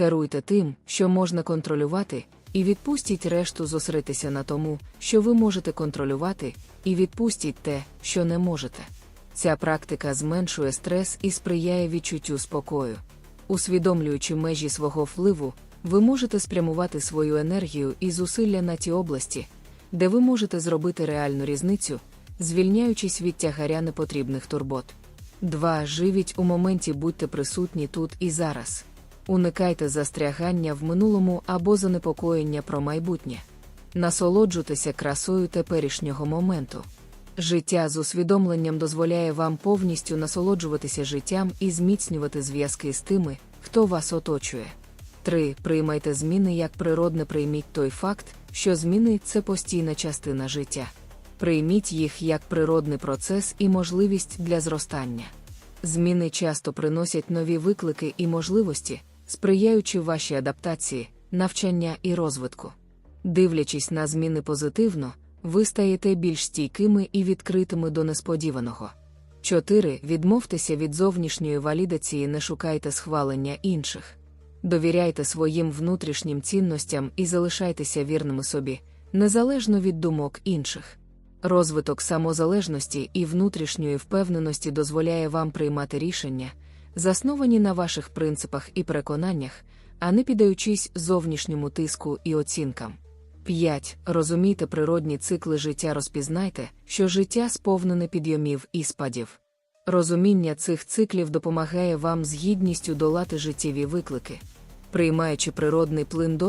Керуйте тим, що можна контролювати, і відпустіть решту зосередитися на тому, що ви можете контролювати, і відпустіть те, що не можете. Ця практика зменшує стрес і сприяє відчуттю спокою. Усвідомлюючи межі свого впливу, ви можете спрямувати свою енергію і зусилля на ті області, де ви можете зробити реальну різницю, звільняючись від тягаря непотрібних турбот. 2. Живіть у моменті, будьте присутні тут і зараз. Уникайте застрягання в минулому або занепокоєння про майбутнє. Насолоджуйтеся красою теперішнього моменту. Життя з усвідомленням дозволяє вам повністю насолоджуватися життям і зміцнювати зв'язки з тими, хто вас оточує. 3. Приймайте зміни як природне прийміть той факт, що зміни це постійна частина життя. Прийміть їх як природний процес і можливість для зростання. Зміни часто приносять нові виклики і можливості, сприяючи вашій адаптації, навчання і розвитку. Дивлячись на зміни позитивно, ви стаєте більш стійкими і відкритими до несподіваного. 4. Відмовтеся від зовнішньої валідації, не шукайте схвалення інших. Довіряйте своїм внутрішнім цінностям і залишайтеся вірними собі, незалежно від думок інших. Розвиток самозалежності і внутрішньої впевненості дозволяє вам приймати рішення, засновані на ваших принципах і переконаннях, а не піддаючись зовнішньому тиску і оцінкам. 5. Розумійте природні цикли життя, розпізнайте, що життя сповнене підйомів і спадів. Розуміння цих циклів допомагає вам з гідністю долати життєві виклики. Приймаючи природний плин до